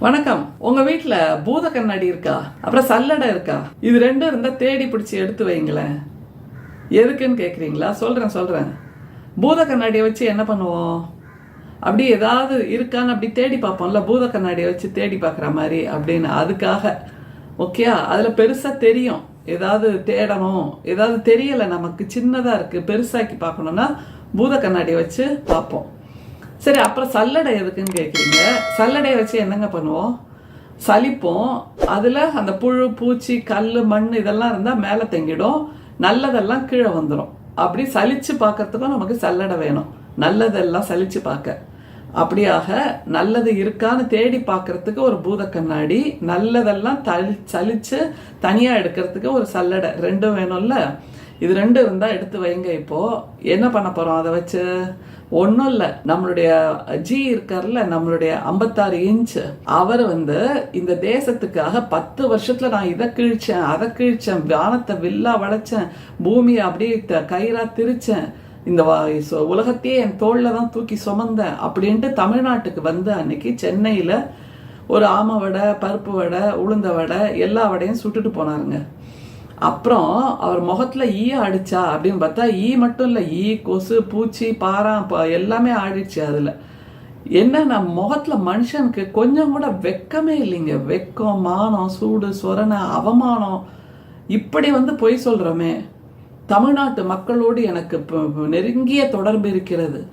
வணக்கம். உங்க வீட்டுல பூத கண்ணாடி இருக்கா? அப்புறம் சல்லடை இருக்கா? இது ரெண்டும் இருந்தா தேடி பிடிச்சி எடுத்து வைங்களேன். எதுக்குன்னு கேக்குறீங்களா? சொல்றேன் சொல்றேன். பூத கண்ணாடியை வச்சு என்ன பண்ணுவோம்? அப்படி ஏதாவது இருக்கான்னு அப்படி தேடி பார்ப்போம்ல பூத கண்ணாடியை வச்சு தேடி பார்க்குற மாதிரி அப்படின்னு. அதுக்காக ஓகே? அதுல பெருசா தெரியும். ஏதாவது தேடணும். ஏதாவது தெரியல நமக்கு சின்னதா இருக்கு. பெருசாக்கி பார்க்கணும்னா பூத கண்ணாடியை வச்சு பார்ப்போம். சரி அப்புறம் சல்லடை எதுக்குன்னு கேட்குறீங்க சல்லடையை வச்சு என்னங்க பண்ணுவோம்? சலிப்போம். அதில் அந்த புழு பூச்சி கல் மண் இதெல்லாம் இருந்தால் மேலே தங்கிடும். நல்லதெல்லாம் கீழே வந்துடும் அப்படி சலிச்சு பார்க்கறதுக்கும் நமக்கு சல்லடை வேணும். நல்லதெல்லாம் சலிச்சு பார்க்க. அப்படியாக நல்லது இருக்கான்னு தேடி பார்க்கறதுக்கு ஒரு பூத கண்ணாடி நல்லதெல்லாம் தளி சலிச்சு தனியாக எடுக்கிறதுக்கு ஒரு சல்லடை. ரெண்டும் வேணும்ல? இது ரெண்டும் இருந்தால் எடுத்து வைங்க இப்போது என்ன பண்ண போகிறோம் அதை வச்சு? ஒன்றும் இல்லை. நம்மளுடைய ஜி இருக்கார்ல நம்மளுடைய ஐம்பத்தாறு இன்ச் அவர் வந்து இந்த தேசத்துக்காக பத்து வருஷத்துல நான் இதை கிழிச்சேன் அதை கிழிச்சேன் வானத்தை வில்லா வளைச்சேன் பூமியை அப்படியே த- கயிறா திரிச்சேன். இந்த வா- உலகத்தையே என் தோளில் தான் தூக்கி சுமந்தேன் அப்படின்ட்டு தமிழ்நாட்டுக்கு வந்து அன்னைக்கு சென்னையில் ஒரு ஆமை வடை பருப்பு வடை உளுந்த வடை எல்லா வடையும் சுட்டுட்டு போனாருங்க. அப்புறம் அவர் முகத்தில் ஈ அடிச்சா அப்படின்னு பார்த்தா ஈ மட்டும் இல்லை ஈ கொசு பூச்சி பாரா எல்லாமே ஆடிடுச்சு அதில். என்னன்னா முகத்தில் மனுஷனுக்கு கொஞ்சம் கூட வெக்கமே இல்லைங்க. வெக்கம் மானம் சூடு சொரணை அவமானம். இப்படி வந்து பொய் சொல்கிறோமே தமிழ்நாட்டு மக்களோடு எனக்கு நெருங்கிய தொடர்பு இருக்கிறது.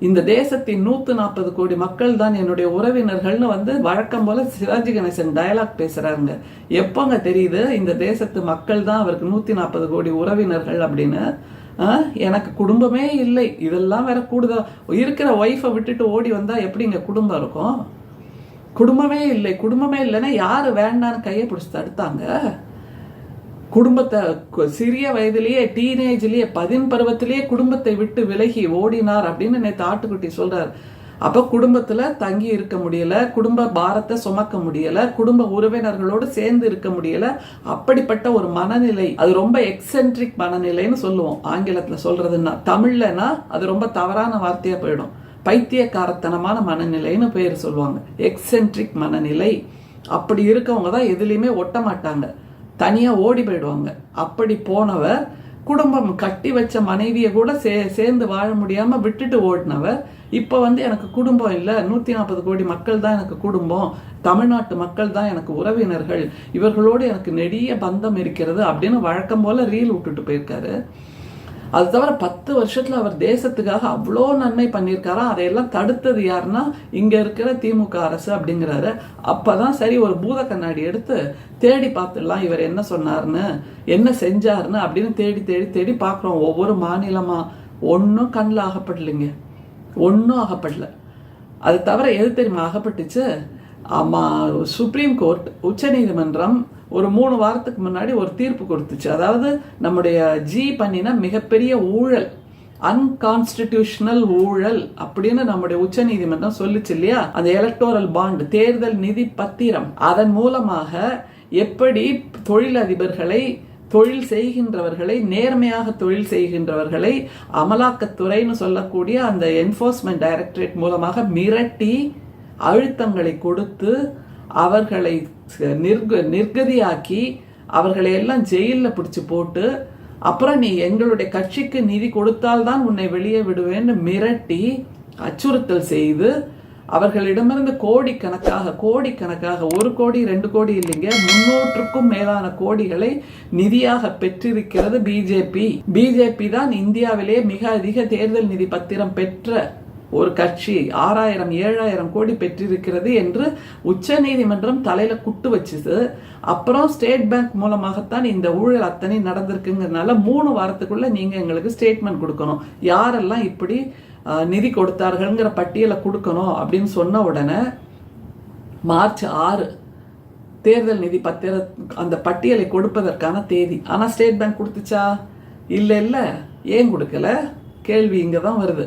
இந்த தேசத்தின் நூத்து நாற்பது கோடி மக்கள் தான் என்னுடைய உறவினர்கள்னு வந்து வழக்கம் போல சிவாஜி கணேசன் டயலாக் பேசுறாருங்க. எப்போங்க தெரியுது? இந்த தேசத்து மக்கள் தான் அவருக்கு நூத்தி நாற்பது கோடி உறவினர்கள் அப்படின்னு. ஆ, எனக்கு குடும்பமே இல்லை. இதெல்லாம் வேற கூடுதல். இருக்கிற ஒய்ஃபை விட்டுட்டு ஓடி வந்தா எப்படிங்க குடும்பம் இருக்கும்? குடும்பமே இல்லை. குடும்பமே இல்லைன்னா யாரு வேண்டான்னு கையை பிடிச்சி தடுத்தாங்க? குடும்பத்தை சிறிய வயதிலேயே டீனேஜ்லயே பதின் பருவத்திலேயே குடும்பத்தை விட்டு விலகி ஓடினார் அப்படின்னு நேற்று ஆட்டுக்குட்டி சொல்றார். அப்ப குடும்பத்துல தங்கி இருக்க முடியல குடும்ப பாரத்தை சுமக்க முடியல குடும்ப உறவினர்களோடு சேர்ந்து இருக்க முடியல. அப்படிப்பட்ட ஒரு மனநிலை அது ரொம்ப எக்ஸென்ட்ரிக் மனநிலைன்னு சொல்லுவோம் ஆங்கிலத்துல சொல்றதுன்னா. தமிழ்லனா அது ரொம்ப தவறான வார்த்தையா போயிடும். பைத்தியக்காரத்தனமான மனநிலைன்னு பேர் சொல்லுவாங்க. எக்ஸென்ட்ரிக் மனநிலை. அப்படி இருக்கவங்க தான் எதுலேயுமே ஒட்ட மாட்டாங்க. தனியாக ஓடி போயிடுவாங்க. அப்படி போனவ குடும்பம் கட்டி வச்ச மனைவியை கூட சே சேர்ந்து வாழ முடியாமல் விட்டுட்டு ஓடினவ இப்போ வந்து எனக்கு குடும்பம் இல்லை. நூற்றி நாற்பது கோடி மக்கள் தான் எனக்கு குடும்பம். தமிழ்நாட்டு மக்கள் தான் எனக்கு உறவினர்கள். இவர்களோடு எனக்கு நெடிய பந்தம் இருக்கிறது அப்படின்னு வழக்கம் போல் ரீல் விட்டுட்டு போயிருக்காரு. அது தவிர பத்து வருஷத்தில் அவர் தேசத்துக்காக அவ்வளோ நன்மை பண்ணியிருக்காரா? அதையெல்லாம் தடுத்தது யாருன்னா இங்கே இருக்கிற திமுக அரசு அப்படிங்கிறாரு. அப்போ தான் சரி ஒரு பூத கண்ணாடி எடுத்து தேடி பார்த்துடலாம் இவர் என்ன சொன்னாருன்னு என்ன செஞ்சாருன்னு அப்படின்னு தேடி தேடி தேடி பார்க்குறோம். ஒவ்வொரு மாநிலமாக ஒன்றும் கண்ணில் ஆகப்படலைங்க. ஒன்றும் ஆகப்படலை. அது தவிர எது தெரியுமா? ஆகப்பட்டுச்சு. ஆமாம் சுப்ரீம் கோர்ட் உச்சநீதிமன்றம் ஒரு மூணு வாரத்துக்கு முன்னாடி ஒரு தீர்ப்பு கொடுத்துச்சு. அதாவது நம்முடைய ஜி பண்ணின மிகப்பெரிய ஊழல் அன்கான்ஸ்டிடியூஷனல் ஊழல் அப்படின்னு நம்முடைய உச்சநீதிமன்றம் சொல்லுச்சு இல்லையா? அந்த எலக்டோரல் பாண்ட் தேர்தல் நிதி பத்திரம். அதன் மூலமாக எப்படி தொழிலதிபர்களை தொழில் செய்கின்றவர்களை நேர்மையாக தொழில் செய்கின்றவர்களை அமலாக்கத்துறைன்னு சொல்லக்கூடிய அந்த என்ஃபோர்ஸ்மெண்ட் டைரக்டரேட் மூலமாக மிரட்டி அழுத்தங்களை கொடுத்து அவர்களை நிர்க நிர்கதியாக்கி அவர்களை எல்லாம் ஜெயிலில் பிடிச்சி போட்டு அப்புறம் நீ எங்களுடைய கட்சிக்கு நிதி கொடுத்தால்தான் உன்னை வெளியே விடுவேன்னு மிரட்டி அச்சுறுத்தல் செய்து அவர்களிடமிருந்து கோடிக்கணக்காக கோடிக்கணக்காக ஒரு கோடி ரெண்டு கோடி இல்லைங்க முன்னூற்றுக்கும் மேலான கோடிகளை நிதியாக பெற்றிருக்கிறது பிஜேபி பிஜேபி தான் இந்தியாவிலேயே மிக அதிக தேர்தல் நிதி பத்திரம் பெற்ற ஒரு கட்சி ஆறாயிரம் ஏழாயிரம் கோடி பெற்றிருக்கிறது என்று உச்ச நீதிமன்றம் தலையில குட்டு வச்சுது. அப்புறம் ஸ்டேட் பேங்க் மூலமாகத்தான் இந்த ஊழல் அத்தனை நடந்திருக்குங்கிறதுனால மூணு வாரத்துக்குள்ள நீங்க எங்களுக்கு ஸ்டேட்மெண்ட் கொடுக்கணும். யாரெல்லாம் இப்படி நிதி கொடுத்தார்கள்ங்கிற பட்டியலை கொடுக்கணும் அப்படின்னு சொன்ன உடனே மார்ச் ஆறு தேர்தல் நிதி பத்திர அந்த பட்டியலை கொடுப்பதற்கான தேதி. ஆனால் ஸ்டேட் பேங்க் கொடுத்துச்சா? இல்லை இல்லை. ஏன் கொடுக்கல? கேள்வி இங்கே தான் வருது.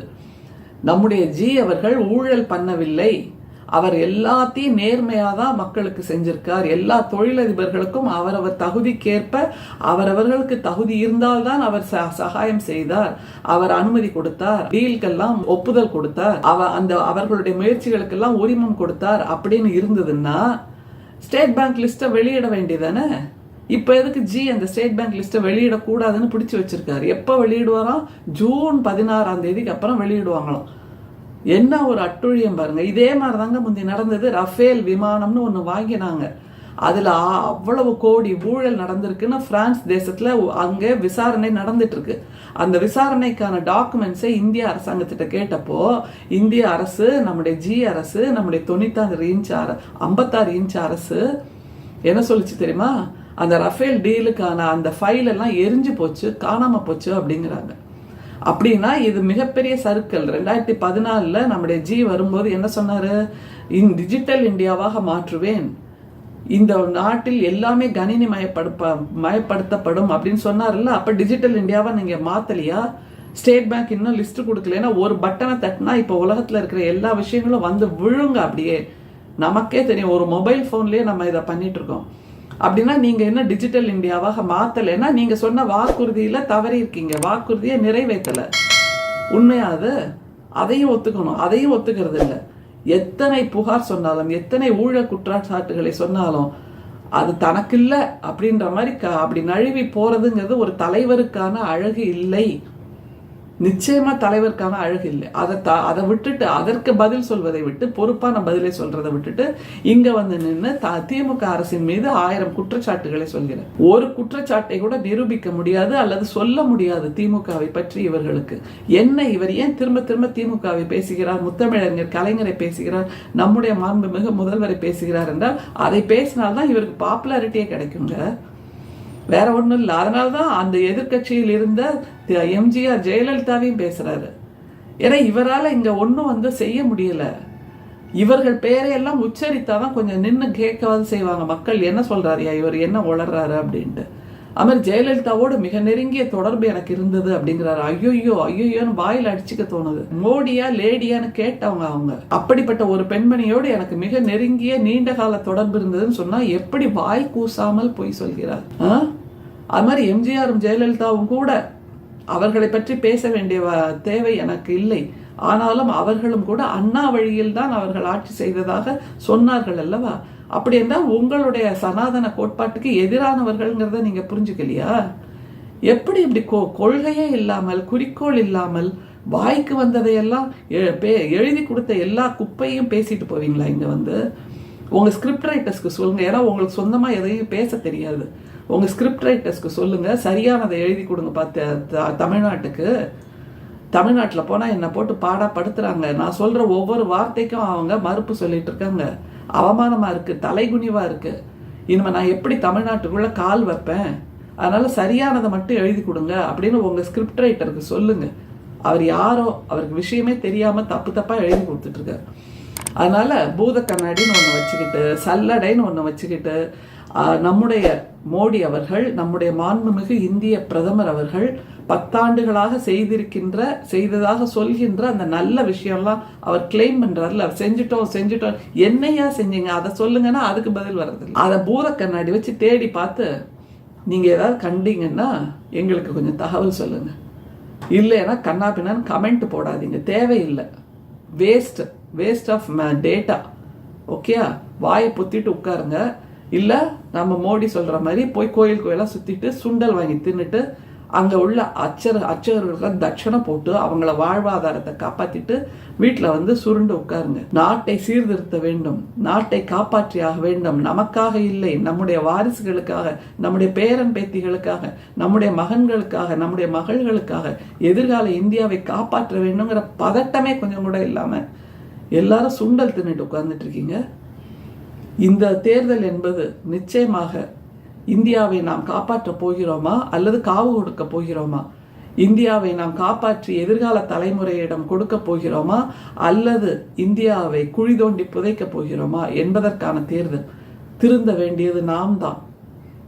நம்முடைய ஜி அவர்கள் ஊழல் பண்ணவில்லை. அவர் எல்லாத்தையும் நேர்மையாக தான் மக்களுக்கு செஞ்சிருக்கார். எல்லா தொழிலதிபர்களுக்கும் அவரவர் தகுதிக்கேற்ப அவரவர்களுக்கு தகுதி இருந்தால்தான் அவர் ச- சகாயம் செய்தார். அவர் அனுமதி கொடுத்தார். டீல்கெல்லாம் ஒப்புதல் கொடுத்தார். அவ அந்த அவர்களுடைய முயற்சிகளுக்கெல்லாம் உரிமம் கொடுத்தார் அப்படின்னு இருந்ததுன்னா ஸ்டேட் பேங்க் லிஸ்ட்டை வெளியிட வேண்டியதானே? இப்போ எதுக்கு ஜி அந்த ஸ்டேட் பேங்க் லிஸ்ட்டை வெளியிடக்கூடாதுன்னு பிடிச்சி வச்சிருக்காரு. எப்போ வெளியிடுவாராம்? ஜூன் பதினாறாம் தேதிக்கு அப்புறம் வெளியிடுவாங்களாம். என்ன ஒரு அட்டுழியம் பாருங்க. இதே மாதிரி தாங்க முந்தி நடந்தது. ரஃபேல் விமானம்னு ஒன்று வாங்கினாங்க. அதில் அவ்வளவு கோடி ஊழல் நடந்திருக்குன்னு பிரான்ஸ் தேசத்தில் அங்கே விசாரணை நடந்துட்டு இருக்கு அந்த விசாரணைக்கான டாக்குமெண்ட்ஸை இந்திய அரசாங்கத்திட்ட கேட்டப்போ இந்திய அரசு நம்முடைய ஜி அரசு நம்முடைய தொண்ணூத்தாறு இன்ச் அரசு ஐம்பத்தாறு இன்ச் அரசு என்ன சொல்லுச்சு தெரியுமா? அந்த ரஃபேல் டீலுக்கான அந்த ஃபைல் எல்லாம் எரிஞ்சு போச்சு காணாமல் போச்சு அப்படிங்கிறாங்க. அப்படின்னா இது மிகப்பெரிய சர்க்கிள் ரெண்டாயிரத்தி பதினாலில் நம்முடைய ஜி வரும்போது என்ன சொன்னார்? இன் டிஜிட்டல் இந்தியாவாக மாற்றுவேன். இந்த நாட்டில் எல்லாமே கணினி மயப்படுப்ப மயப்படுத்தப்படும் அப்படின்னு சொன்னார்ல அப்போ டிஜிட்டல் இந்தியாவை நீங்கள் மாற்றலையா ஸ்டேட் பேங்க் இன்னும் லிஸ்ட் கொடுக்கலன்னா ஒரு பட்டனை தட்டினா இப்போ உலகத்தில் இருக்கிற எல்லா விஷயங்களும் வந்து விழுங்க அப்படியே. நமக்கே தெரியும். ஒரு மொபைல் ஃபோன்லேயே நம்ம இதை பண்ணிட்டு இருக்கோம். அப்படின்னா நீங்க என்ன டிஜிட்டல் இந்தியாவாக மாத்தலைன்னா நீங்க சொன்ன வாக்குறுதியில தவறி இருக்கீங்க வாக்குறுதியை நிறைவேற்றல. உண்மையா அது அதையும் ஒத்துக்கணும். அதையும் ஒத்துக்கிறது இல்லை. எத்தனை புகார் சொன்னாலும் எத்தனை ஊழல் குற்றச்சாட்டுகளை சொன்னாலும் அது தனக்கு இல்லை அப்படின்ற மாதிரி க- அப்படி நழுவி போறதுங்கிறது ஒரு தலைவருக்கான அழகு இல்லை. நிச்சயமா தலைவருக்கான அழகு இல்லை. அதை த அதை விட்டுட்டு அதற்கு பதில் சொல்வதை விட்டு பொறுப்பான பதிலை சொல்றதை விட்டுட்டு இங்க வந்து நின்று த திமுக அரசின் மீது ஆயிரம் குற்றச்சாட்டுகளை சொல்கிறார். ஒரு குற்றச்சாட்டை கூட நிரூபிக்க முடியாது அல்லது சொல்ல முடியாது திமுகவை பற்றி இவர்களுக்கு. என்ன இவர் ஏன் திரும்ப திரும்ப திமுகவை பேசுகிறார்? முத்தமிழறிஞர் கலைஞரை பேசுகிறார். நம்முடைய மாண்புமிகு முதல்வரை பேசுகிறார் என்றால் அதை பேசினால்தான் இவருக்கு பாப்புலாரிட்டியே கிடைக்குங்க. வேற ஒன்றும் இல்லை. அதனால தான் அந்த எதிர்க்கட்சியில் இருந்த எம்ஜிஆர் ஜெயலலிதாவையும் பேசுகிறாரு ஏன்னா இவரால் இங்கே ஒன்றும் வந்து செய்ய முடியலை. இவர்கள் பெயரையெல்லாம் உச்சரித்தாதான் கொஞ்சம் நின்று கேட்கவாது செய்வாங்க மக்கள். என்ன சொல்கிறாரியா இவர் என்ன உளர்றாரு அப்படின்ட்டு. அது மாதிரி ஜெயலலிதாவோட மிக நெருங்கிய தொடர்பு எனக்கு இருந்தது அப்படிங்கிறாரு. ஐயோயோ ஐயோயோன்னு வாயில் அடிச்சுக்க தோணுது. மோடியா லேடியான்னு கேட்டவங்க அவங்க. அப்படிப்பட்ட ஒரு பெண்மணியோடு எனக்கு மிக நெருங்கிய நீண்ட கால தொடர்பு இருந்ததுன்னு சொன்னா எப்படி வாய் கூசாமல் பொய் சொல்கிறார்? ஆ? அது மாதிரி எம்ஜிஆரும் ஜெயலலிதாவும் கூட அவர்களை பற்றி பேச வேண்டிய தேவை எனக்கு இல்லை. ஆனாலும் அவர்களும் கூட அண்ணா வழியில் தான் அவர்கள் ஆட்சி செய்ததாக சொன்னார்கள் அல்லவா? அப்படி என்றால் உங்களுடைய சனாதன கோட்பாட்டுக்கு எதிரானவர்கள்ங்கிறத நீங்க புரிஞ்சுக்கலையா? எப்படி இப்படி கொ- கொள்கையே இல்லாமல் குறிக்கோள் இல்லாமல் வாய்க்கு வந்ததையெல்லாம் பே- எழுதி கொடுத்த எல்லா குப்பையும் பேசிட்டு போவீங்களா இங்க வந்து? உங்க ஸ்கிரிப்ட் ரைட்டர்ஸ்க்கு சொல்லுங்க. ஏன்னா உங்களுக்கு சொந்தமா எதையும் பேச தெரியாது. உங்கள் ஸ்கிரிப்ட் ரைட்டர்ஸ்க்கு சொல்லுங்கள் சரியானதை எழுதி கொடுங்க பார்த்து த- தமிழ்நாட்டுக்கு. தமிழ்நாட்டில் போனால் என்னை போட்டு பாடப்படுத்துகிறாங்க நான் சொல்கிற ஒவ்வொரு வார்த்தைக்கும் அவங்க மறுப்பு சொல்லிகிட்டு இருக்காங்க. அவமானமாக இருக்குது தலைகுனிவாக இருக்குது இனிமேல் நான் எப்படி தமிழ்நாட்டுக்குள்ளே கால் வைப்பேன்? அதனால் சரியானதை மட்டும் எழுதி கொடுங்க அப்படின்னு உங்கள் ஸ்கிரிப்ட் ரைட்டருக்கு சொல்லுங்கள் அவர் யாரோ அவருக்கு விஷயமே தெரியாமல் தப்பு தப்பாக எழுதி கொடுத்துட்டு அதனால் பூத கண்ணாடின்னு ஒன்று வச்சுக்கிட்டு சல்லடைன்னு ஒன்று வச்சுக்கிட்டு நம்முடைய மோடி அவர்கள் நம்முடைய மாண்புமிகு இந்திய பிரதமர் அவர்கள் பத்தாண்டுகளாக செய்திருக்கின்ற செய்ததாக சொல்கின்ற அந்த நல்ல விஷயம்லாம் அவர் கிளைம் பண்றாருல. அவர் செஞ்சுட்டோம் செஞ்சுட்டோம். என்னையா செஞ்சீங்க? அதை சொல்லுங்கன்னா அதுக்கு பதில் வர்றது அதை பூர கண்ணாடி வச்சு தேடி பார்த்து நீங்க ஏதாவது கண்டீங்கன்னா எங்களுக்கு கொஞ்சம் தகவல் சொல்லுங்க. இல்லைன்னா கண்ணா பின்னான்னு கமெண்ட் போடாதீங்க. தேவையில்லை. வேஸ்ட் வேஸ்ட் ஆஃப் டேட்டா ஓகேயா வாயை பொத்திட்டு உட்காருங்க. இல்லை நம்ம மோடி சொல்கிற மாதிரி போய் கோயில் கோயிலாக சுற்றிட்டு சுண்டல் வாங்கி தின்னுட்டு அங்கே உள்ள அச்சர் அர்ச்சகர்களுக்கு தட்சணை போட்டு அவங்கள வாழ்வாதாரத்தை காப்பாற்றிட்டு வீட்டில் வந்து சுருண்டு உட்காருங்க. நாட்டை சீர்திருத்த வேண்டும். நாட்டை காப்பாற்றியாக வேண்டும். நமக்காக இல்லை. நம்முடைய வாரிசுகளுக்காக நம்முடைய பேரன் பேத்திகளுக்காக நம்முடைய மகன்களுக்காக நம்முடைய மகள்களுக்காக எதிர்கால இந்தியாவை காப்பாற்ற வேண்டுங்கிற பதட்டமே கொஞ்சம் கூட இல்லாமல் எல்லாரும் சுண்டல் தின்னுட்டு உட்கார்ந்துட்டு இருக்கீங்க. இந்த தேர்தல் என்பது நிச்சயமாக இந்தியாவை நாம் காப்பாற்றப் போகிறோமா அல்லது காவு கொடுக்க போகிறோமா? இந்தியாவை நாம் காப்பாற்றி எதிர்கால தலைமுறையிடம் கொடுக்க போகிறோமா? அல்லது இந்தியாவை குழி தோண்டி புதைக்கப் போகிறோமா? என்பதற்கான தேர்தல். திருந்த வேண்டியது நாம் தான்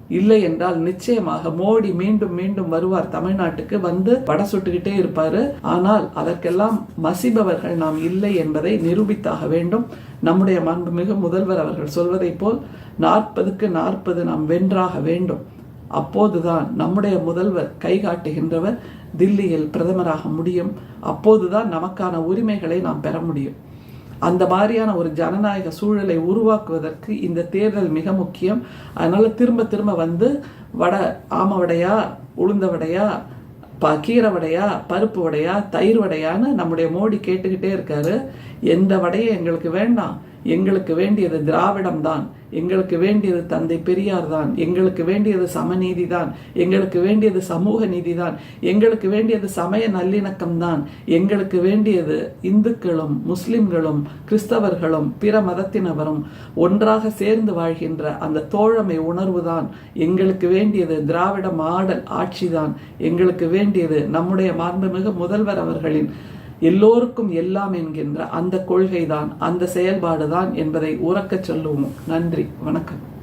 இல்லை என்றால் நிச்சயமாக மோடி மீண்டும் மீண்டும் வருவார். தமிழ்நாட்டுக்கு வந்து பட சுட்டுக்கிட்டே இருப்பாரு. ஆனால் அதற்கெல்லாம் மசிபவர்கள் நாம் இல்லை என்பதை நிரூபித்தாக வேண்டும். நம்முடைய மாண்புமிகு முதல்வர் அவர்கள் சொல்வதைப் போல் நாற்பதுக்கு நாற்பது நாம் வென்றாக வேண்டும். அப்போதுதான் நம்முடைய முதல்வர் கை காட்டுகின்றவர். தில்லியில் பிரதமராக முடியும். அப்போதுதான் நமக்கான உரிமைகளை நாம் பெற முடியும். அந்த மாதிரியான ஒரு ஜனநாயக சூழலை உருவாக்குவதற்கு இந்த தேர்தல் மிக முக்கியம். அதனால திரும்ப திரும்ப வந்து வடை ஆம வடையா உளுந்த வடையா ப கீரை வடையா பருப்பு வடையா தயிர் வடையான்னு நம்முடைய மோடி கேட்டுக்கிட்டே இருக்காரு. எந்த வடையும் எங்களுக்கு வேண்டாம். எங்களுக்கு வேண்டியது திராவிடம் தான். எங்களுக்கு வேண்டியது தந்தை பெரியார் தான். எங்களுக்கு வேண்டியது சமநீதி தான். எங்களுக்கு வேண்டியது சமூக நீதி தான். எங்களுக்கு வேண்டியது சமய நல்லிணக்கம் தான். எங்களுக்கு வேண்டியது இந்துக்களும் முஸ்லிம்களும் கிறிஸ்தவர்களும் பிற மதத்தினவரும் ஒன்றாக சேர்ந்து வாழ்கின்ற அந்த தோழமை உணர்வு தான். எங்களுக்கு வேண்டியது திராவிட மாடல் ஆட்சிதான் எங்களுக்கு வேண்டியது நம்முடைய மாண்புமிகு முதல்வர் அவர்களின் எல்லோருக்கும் எல்லாம் என்கின்ற அந்த கொள்கைதான் அந்த செயல்பாடுதான் என்பதை உறக்கச் சொல்லுவோம். நன்றி வணக்கம்.